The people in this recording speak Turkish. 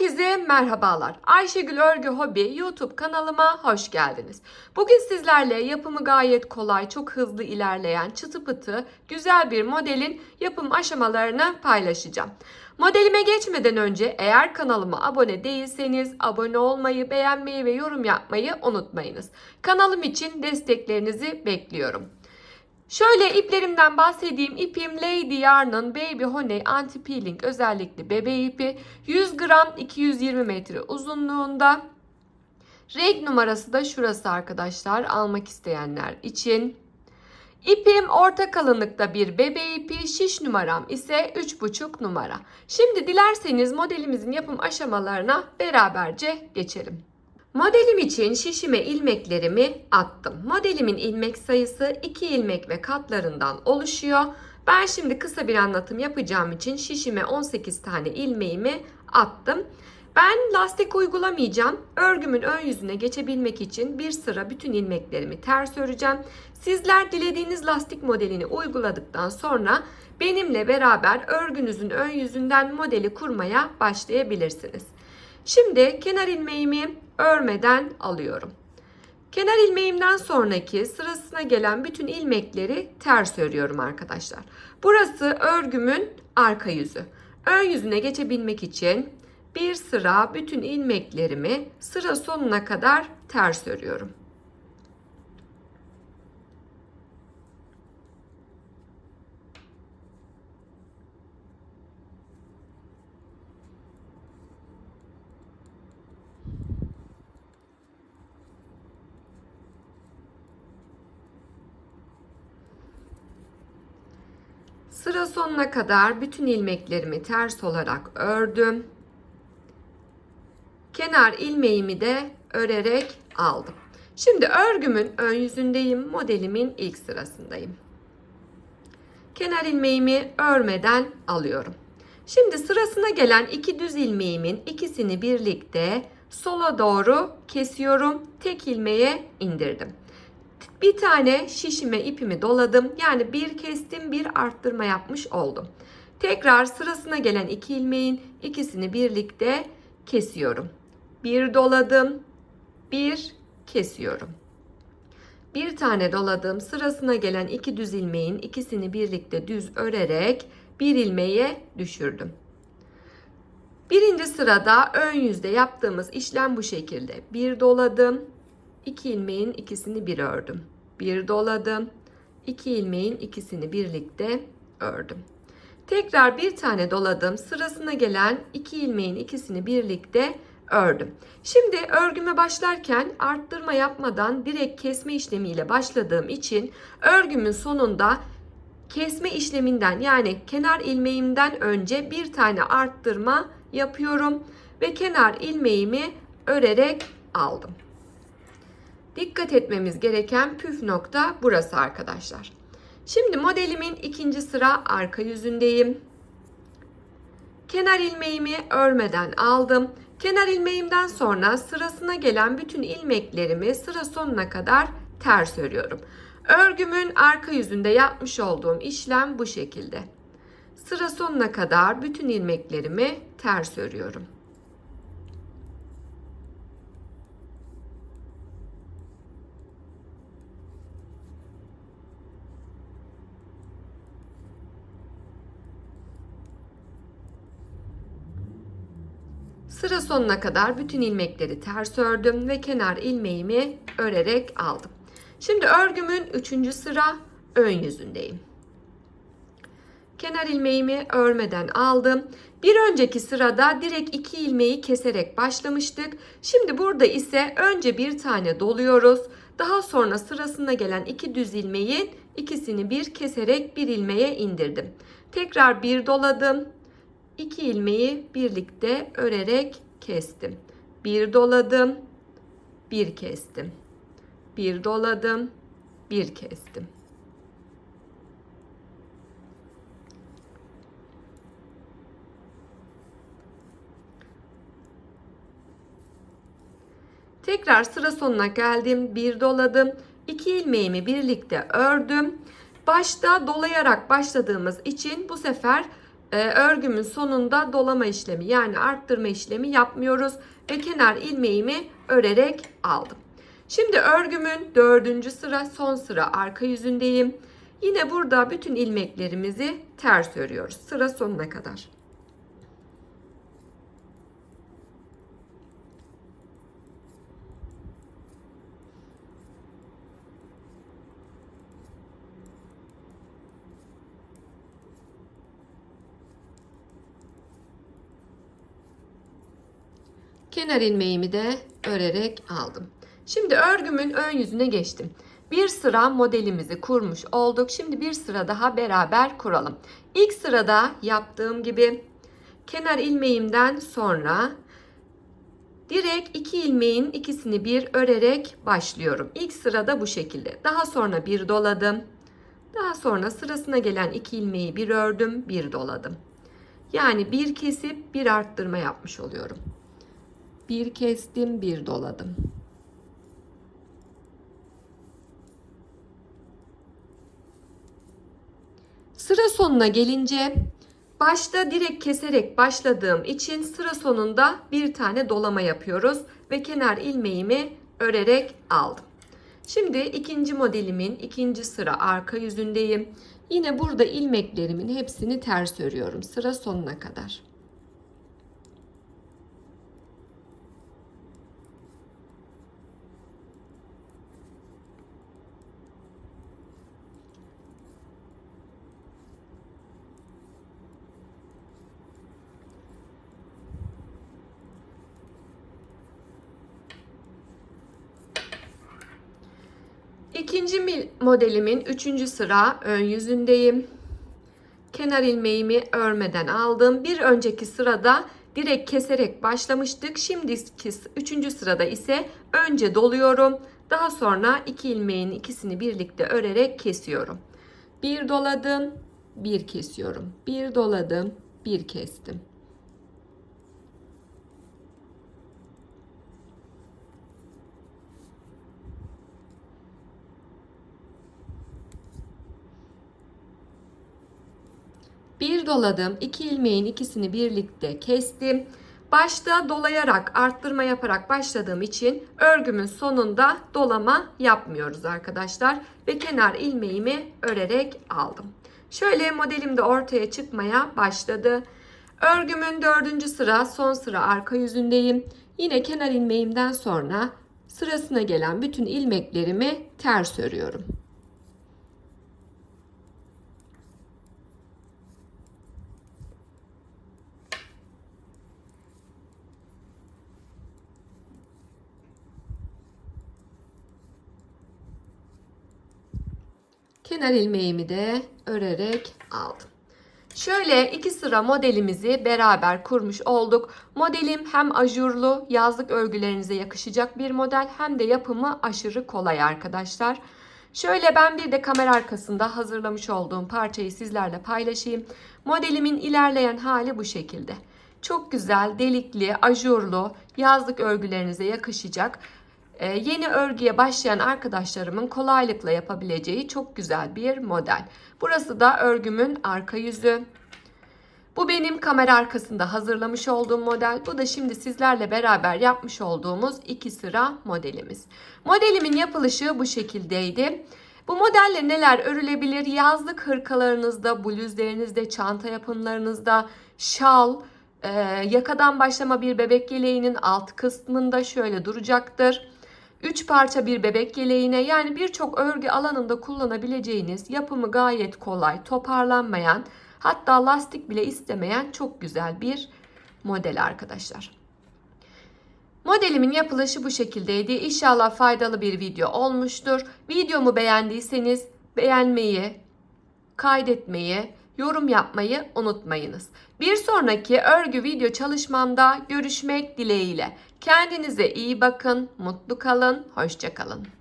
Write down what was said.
Herkese merhabalar. Ayşegül Örgü Hobi YouTube kanalıma hoş geldiniz. Bugün sizlerle yapımı gayet kolay, çok hızlı ilerleyen çıtı pıtı güzel bir modelin yapım aşamalarını paylaşacağım. Modelime geçmeden önce eğer kanalıma abone değilseniz abone olmayı, beğenmeyi ve yorum yapmayı unutmayınız. Kanalım için desteklerinizi bekliyorum. Şöyle iplerimden bahsedeyim. İpim Lady Yarn'ın Baby Honey Anti Peeling özellikli bebe ipi. 100 gram 220 metre uzunluğunda. Renk numarası da şurası arkadaşlar almak isteyenler için. İpim orta kalınlıkta bir bebe ipi, şiş numaram ise 3,5 numara. Şimdi dilerseniz modelimizin yapım aşamalarına beraberce geçelim. Modelim için şişime ilmeklerimi attım. Modelimin ilmek sayısı 2 ilmek ve katlarından oluşuyor. Ben şimdi kısa bir anlatım yapacağım için şişime 18 tane ilmeğimi attım. Ben lastik uygulamayacağım. Örgümün ön yüzüne geçebilmek için bir sıra bütün ilmeklerimi ters öreceğim. Sizler dilediğiniz lastik modelini uyguladıktan sonra benimle beraber örgünüzün ön yüzünden modeli kurmaya başlayabilirsiniz. Şimdi kenar ilmeğimi örmeden alıyorum. Kenar ilmeğimden sonraki sırasına gelen bütün ilmekleri ters örüyorum arkadaşlar. Burası örgümün arka yüzü. Ön yüzüne geçebilmek için bir sıra bütün ilmeklerimi sıra sonuna kadar ters örüyorum. Sıra sonuna kadar bütün ilmeklerimi ters olarak ördüm. Kenar ilmeğimi de örerek aldım. Şimdi örgümün ön yüzündeyim. Modelimin ilk sırasındayım. Kenar ilmeğimi örmeden alıyorum. Şimdi sırasına gelen iki düz ilmeğimin ikisini birlikte sola doğru kesiyorum. Tek ilmeğe indirdim. Bir tane şişime ipimi doladım. Yani bir kestim bir arttırma yapmış oldum. Tekrar sırasına gelen iki ilmeğin ikisini birlikte kesiyorum. Bir doladım. Bir kesiyorum. Bir tane doladım. Sırasına gelen iki düz ilmeğin ikisini birlikte düz örerek bir ilmeğe düşürdüm. Birinci sırada ön yüzde yaptığımız işlem bu şekilde. Bir doladım. 2 ilmeğin ikisini bir ördüm. Bir doladım. 2 ilmeğin ikisini birlikte ördüm. Tekrar bir tane doladım. Sırasına gelen 2 ilmeğin ikisini birlikte ördüm. Şimdi örgüme başlarken arttırma yapmadan direkt kesme işlemiyle başladığım için örgümün sonunda kesme işleminden yani kenar ilmeğimden önce bir tane arttırma yapıyorum ve kenar ilmeğimi örerek aldım. Dikkat etmemiz gereken püf nokta burası arkadaşlar. Şimdi modelimin ikinci sıra arka yüzündeyim. Kenar ilmeğimi örmeden aldım. Kenar ilmeğimden sonra sırasına gelen bütün ilmeklerimi sıra sonuna kadar ters örüyorum. Örgümün arka yüzünde yapmış olduğum işlem bu şekilde. Sıra sonuna kadar bütün ilmeklerimi ters örüyorum. Sıra sonuna kadar bütün ilmekleri ters ördüm ve kenar ilmeğimi örerek aldım. Şimdi örgümün 3. sıra ön yüzündeyim. Kenar ilmeğimi örmeden aldım. Bir önceki sırada direkt iki ilmeği keserek başlamıştık. Şimdi burada ise önce bir tane doluyoruz. Daha sonra sırasına gelen iki düz ilmeğin ikisini bir keserek bir ilmeğe indirdim. Tekrar bir doladım. 2 ilmeği birlikte örerek kestim. Bir doladım, bir kestim. Bir doladım, bir kestim. Tekrar sıra sonuna geldim. Bir doladım. 2 ilmeğimi birlikte ördüm. Başta dolayarak başladığımız için bu sefer örgümün sonunda dolama işlemi yani arttırma işlemi yapmıyoruz ve kenar ilmeğimi örerek aldım. Şimdi örgümün dördüncü sıra son sıra arka yüzündeyim. Yine burada bütün ilmeklerimizi ters örüyoruz sıra sonuna kadar. Kenar ilmeğimi de örerek aldım. Şimdi örgümün ön yüzüne geçtim. Bir sıra modelimizi kurmuş olduk. Şimdi bir sıra daha beraber kuralım. İlk sırada yaptığım gibi kenar ilmeğimden sonra direkt iki ilmeğin ikisini bir örerek başlıyorum. İlk sırada bu şekilde. Daha sonra bir doladım. Daha sonra sırasına gelen iki ilmeği bir ördüm, bir doladım. Yani bir kesip bir arttırma yapmış oluyorum. Bir kestim, bir doladım. Sıra sonuna gelince başta direkt keserek başladığım için sıra sonunda bir tane dolama yapıyoruz ve kenar ilmeğimi örerek aldım. Şimdi ikinci modelimin ikinci sıra arka yüzündeyim. Yine burada ilmeklerimin hepsini ters örüyorum sıra sonuna kadar. İkinci modelimin üçüncü sıra ön yüzündeyim. Kenar ilmeğimi örmeden aldım. Bir önceki sırada direkt keserek başlamıştık. Şimdiki üçüncü sırada ise önce doluyorum. Daha sonra iki ilmeğin ikisini birlikte örerek kesiyorum. Bir doladım, bir kesiyorum. Bir doladım, bir kestim. Bir doladım. iki ilmeğin ikisini birlikte kestim. Başta dolayarak arttırma yaparak başladığım için örgümün sonunda dolama yapmıyoruz arkadaşlar. Ve kenar ilmeğimi örerek aldım. Şöyle modelim de ortaya çıkmaya başladı. Örgümün dördüncü sıra son sıra arka yüzündeyim. Yine kenar ilmeğimden sonra sırasına gelen bütün ilmeklerimi ters örüyorum. Kenar ilmeğimi de örerek aldım. Şöyle iki sıra modelimizi beraber kurmuş olduk. Modelim hem ajurlu yazlık örgülerinize yakışacak bir model hem de yapımı aşırı kolay arkadaşlar. Şöyle ben bir de kamera arkasında hazırlamış olduğum parçayı sizlerle paylaşayım. Modelimin ilerleyen hali bu şekilde. Çok güzel, delikli, ajurlu, yazlık örgülerinize yakışacak yeni örgüye başlayan arkadaşlarımın kolaylıkla yapabileceği çok güzel bir model. Burası da örgümün arka yüzü. Bu benim kamera arkasında hazırlamış olduğum model. Bu da şimdi sizlerle beraber yapmış olduğumuz iki sıra modelimiz. Modelimin yapılışı bu şekildeydi. Bu modelle neler örülebilir? Yazlık hırkalarınızda, bluzlerinizde, çanta yapımlarınızda, şal, e, yakadan başlama bir bebek yeleğinin alt kısmında şöyle duracaktır. 3 parça bir bebek yeleğine yani birçok örgü alanında kullanabileceğiniz yapımı gayet kolay, toparlanmayan hatta lastik bile istemeyen çok güzel bir model arkadaşlar. Modelimin yapılışı bu şekildeydi. İnşallah faydalı bir video olmuştur. Videomu beğendiyseniz beğenmeyi, kaydetmeyi, yorum yapmayı unutmayınız. Bir sonraki örgü video çalışmamda görüşmek dileğiyle. Kendinize iyi bakın, mutlu kalın, hoşça kalın.